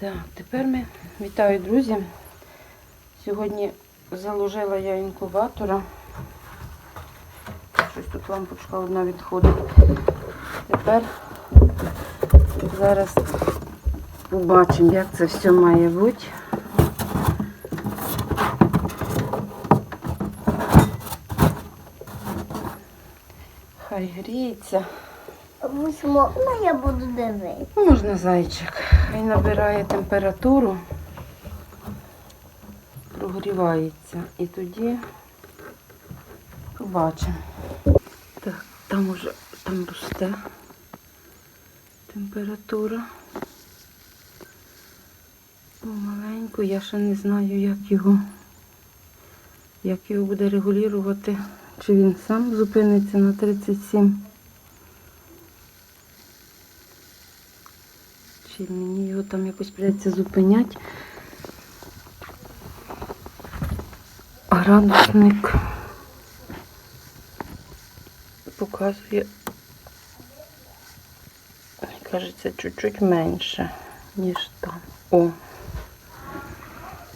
Так, тепер ми вітаю, друзі. Сьогодні заложила я інкубатора. Щось тут лампочка одна відходить. Тепер зараз побачимо, як це все має бути. Хай гріється. Візьмо, ну я буду дивитися. Можна зайчик. Хай набирає температуру, прогрівається. І тоді побачимо. Так, там уже там росте температура. Помаленьку, я ще не знаю, як його, як його буде регулювати. Чи він сам зупиниться на 37. Чи мені його там якось придеться зупиняти? Градусник показує, мені кажеться, чуть-чуть менше, ніж там. О,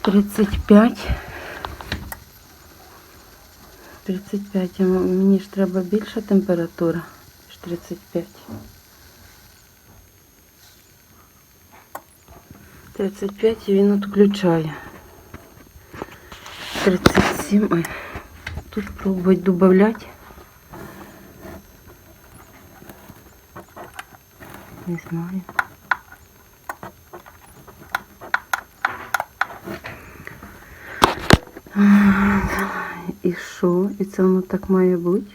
35. 35. Мені ж треба більша температура, ніж 35. 35 і він відключає. 37. Ой. Тут пробують додати. Не знаю. І що? І це воно так має бути?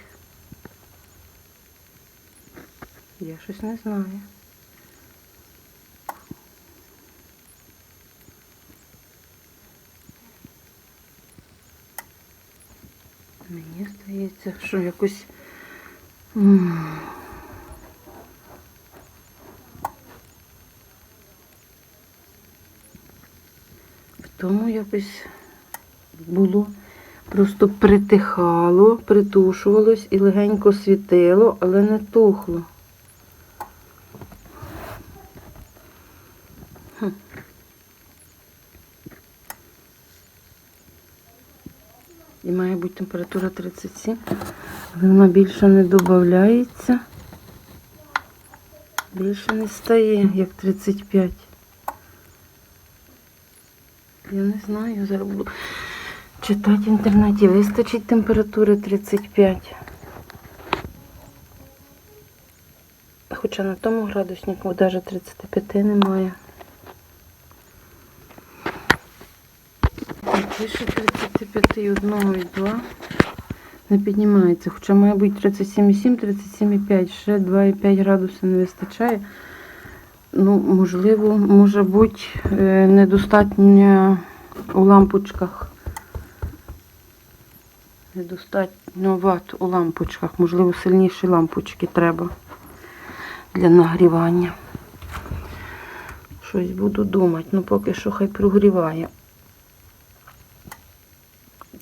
Я щось не знаю. Мені здається, що якось. В тому якось було, просто притихало, притушувалось і легенько світило, але не тухло. І має бути температура 37, але вона більше не додається. Більше не стає, як 35. Я не знаю, зараз буду читати в інтернеті. Вистачить температури 35. Хоча на тому градуснику навіть 35 немає. Пише 35 і 1 і 2. Не піднімається. Хоча має бути 37,7, 37,5. Ще 2,5 градуси не вистачає. Ну, можливо, може бути е, недостатньо у лампочках. Недостатньо ват у лампочках. Можливо, сильніші лампочки треба для нагрівання. Щось буду думати. Ну, поки що хай прогріває.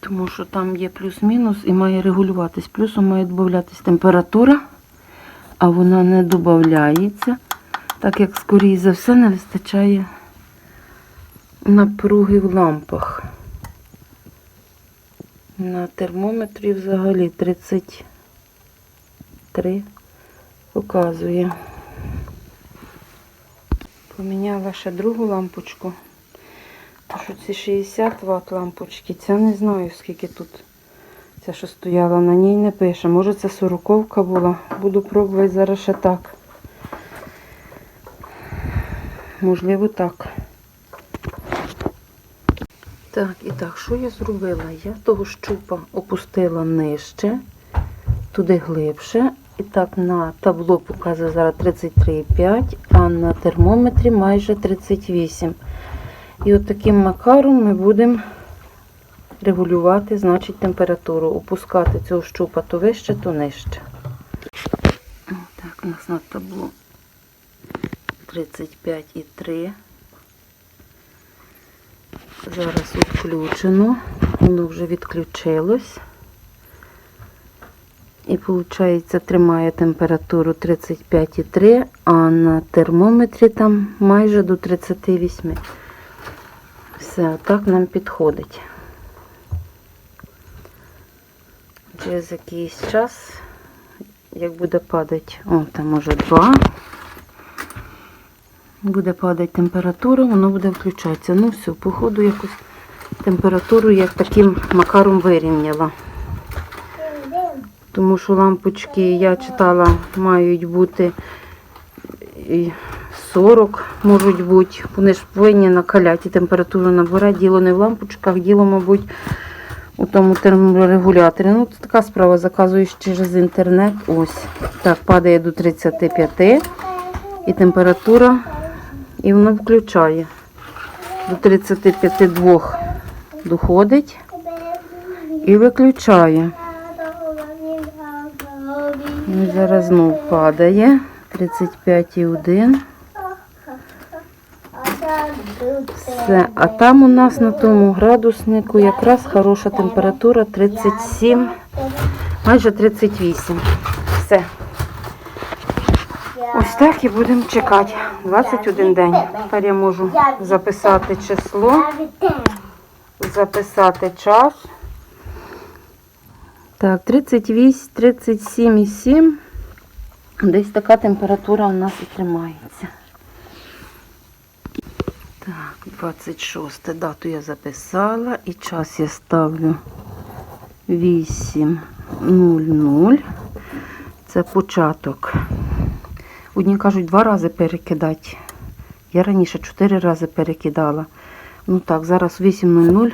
Тому що там є плюс-мінус і має регулюватись. Плюсом має додатись температура, а вона не додається, так як, скоріше за все, не вистачає напруги в лампах. На термометрі взагалі 33 показує. Поміняла ще другу лампочку. Що ці 60 Вт лампочки, ця не знаю скільки тут. Ця, що стояла, на ній не пише. Може це сороковка була. Буду пробувати зараз ще так. Можливо, так. Так, і так, що я зробила? Я того щупа опустила нижче, туди глибше. І так на табло показує зараз 33,5, а на термометрі майже 38. І от таким макаром ми будемо регулювати, значить, температуру. Опускати цього щупа то вище, то нижче. Так, у нас на табло 35,3. Зараз відключено. Воно вже відключилось. І виходить, тримає температуру 35,3, а на термометрі там майже до 38. Все, так нам підходить. Через якийсь час, як буде падати, о, там може 2, буде падати температура, воно буде включатися. Ну все, походу якусь температуру як таким макаром вирівняла. Тому що лампочки, я читала, мають бути 40, можуть бути. Вони ж повинні накаляти і температуру набирати. Діло не в лампочках, діло, мабуть, у тому терморегуляторі. Ну, це така справа, заказуєш через інтернет. Ось. Так, падає до 35 і температура, і воно включає. До 35,2 доходить і виключає. Ну, зараз знов падає. 35,1. Все. А там у нас на тому градуснику якраз хороша температура 37, майже 38. Все. Ось так і будемо чекати. 21 день. Тепер я можу записати число, записати час. Так, 38, 37,7. Десь така температура у нас і тримається. Так, 26 дату я записала і час я ставлю 8.00. Це початок. Одні кажуть, два рази перекидати. Я раніше чотири рази перекидала. Ну так, зараз 8.00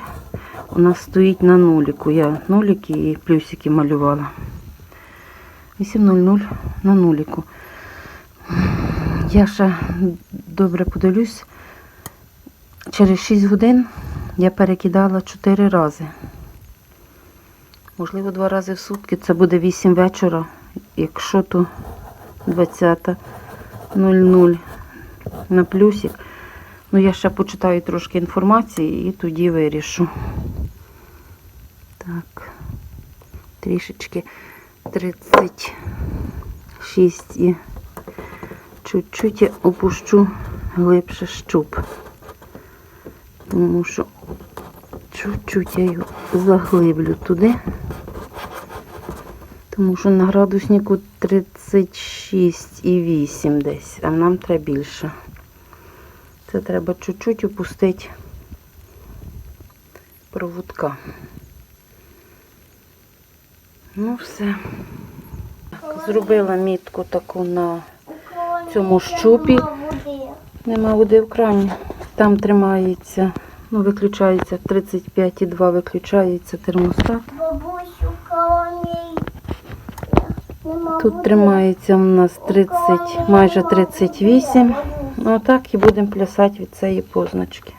у нас стоїть на нуліку. Я нуліки і плюсики малювала. 8.00 на нуліку. Я ще добре подивлюсь. Через 6 годин я перекидала 4 рази. Можливо, два рази в сутки. Це буде 8 вечора. Якщо то 20.00 на плюсик. Ну, я ще почитаю трошки інформації і тоді вирішу. Так, трішечки 36 і чуть-чуть опущу глибше щуп. Тому що чуть-чуть я його заглиблю туди. Тому що на градуснику 36,8 десь, а нам треба більше. Це треба чуть-чуть опустити проводка. Ну все. Так, зробила мітку таку на цьому щупі. Нема води в крані. Там тримається, ну, виключається 35,2 виключається термостат. Тут тримається у нас 30, майже 38. Ну так і будемо плясати від цієї позначки.